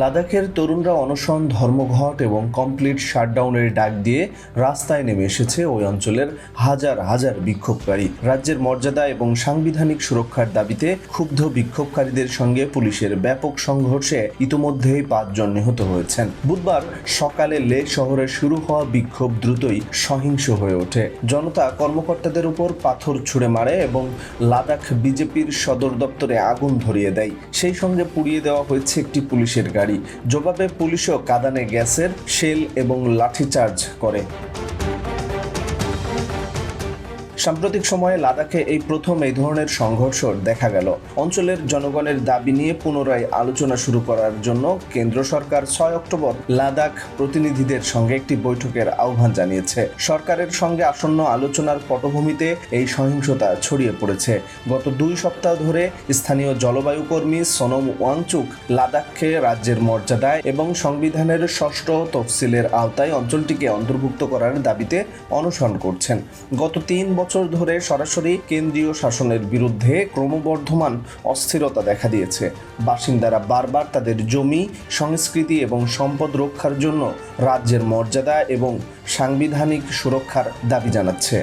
লাদাখের তরুণরা অনশন, ধর্মঘট এবং কমপ্লিট শাটডাউনের ডাক দিয়ে রাস্তায় নেমে এসেছে ওই অঞ্চলের হাজার হাজার বিক্ষোভকারী। রাজ্যের মর্যাদা এবং সাংবিধানিক সুরক্ষার দাবিতে ক্ষুব্ধ বিক্ষোভকারীদের সঙ্গে পুলিশের ব্যাপক সংঘর্ষে ইতোমধ্যেই পাঁচজন নিহত হয়েছেন। বুধবার সকালে লে শহরে শুরু হওয়া বিক্ষোভ দ্রুতই সহিংস হয়ে ওঠে। জনতা কর্মকর্তাদের উপর পাথর ছুঁড়ে মারে এবং লাদাখ বিজেপির সদর দপ্তরে আগুন ধরিয়ে দেয়। সেই সঙ্গে পুড়িয়ে দেওয়া হয়েছে একটি পুলিশের গাড়ি। জবাবে পুলিশও কাদানে গ্যাসের শেল এবং লাঠিচার্জ করে। সাম্প্রতিক সময়ে লাদাখে এই প্রথম এই ধরনের সংঘর্ষ দেখা গেল। অঞ্চলের জনগণের দাবি নিয়ে পুনরায় আলোচনা শুরু করার জন্য কেন্দ্র সরকার ছয় অক্টোবর লাদাখ প্রতিনিধিদের সঙ্গে একটি বৈঠকের আহ্বান জানিয়েছে। সরকারের সঙ্গে আসন্ন আলোচনার পটভূমিতে এই সহিংসতা ছড়িয়ে পড়েছে। গত দুই সপ্তাহ ধরে স্থানীয় জলবায়ু কর্মী সোনম ওয়াংচুক লাদাখকে রাজ্যের মর্যাদায় এবং সংবিধানের ষষ্ঠ তফসিলের আওতায় অঞ্চলটিকে অন্তর্ভুক্ত করার দাবিতে অনশন করছেন। গত তিন বছর ধরে সরাসরি কেন্দ্রীয় শাসনের বিরুদ্ধে ক্রমবর্ধমান অস্থিরতা দেখা দিয়েছে। বাসিন্দারা বারবার তাদের জমি, সংস্কৃতি এবং সম্পদ রক্ষার জন্য রাজ্যের মর্যাদা এবং সাংবিধানিক সুরক্ষার দাবি জানাচ্ছে।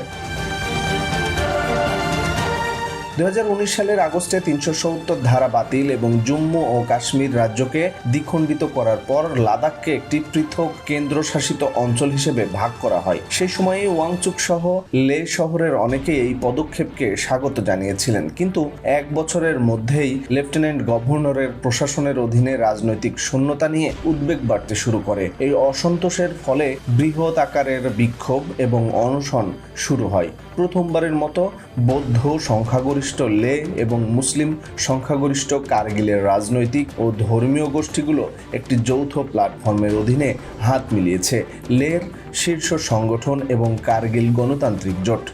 দু হাজার উনিশ সালের আগস্টে তিনশো সত্তর ধারা বাতিল এবং জম্মু ও কাশ্মীর রাজ্যকে দ্বিখণ্ডিত করার পর লাদাখকে একটি পৃথক কেন্দ্রশাসিত অঞ্চল হিসেবে ভাগ করা হয়। সেই সময়ে ওয়াংচুক সহ লে শহরের অনেকেই এই পদক্ষেপকে স্বাগত জানিয়েছিলেন। কিন্তু এক বছরের মধ্যেই লেফটেন্যান্ট গভর্নরের প্রশাসনের অধীনে রাজনৈতিক শূন্যতা নিয়ে উদ্বেগ বাড়তে শুরু করে। এই অসন্তোষের ফলে বৃহৎ আকারের বিক্ষোভ এবং অনশন শুরু হয়। প্রথমবারের মতো বৌদ্ধ সংখ্যাগরিষ্ঠ লে এবং মুসলিম সংখ্যাগরিষ্ঠ কার্গিলের রাজনৈতিক ও ধর্মীয় গোষ্ঠীগুলো একটি যৌথ প্ল্যাটফর্মের অধীনে হাত মিলিয়েছে লের শীর্ষ সংগঠন এবং কার্গিল গণতান্ত্রিক জোট।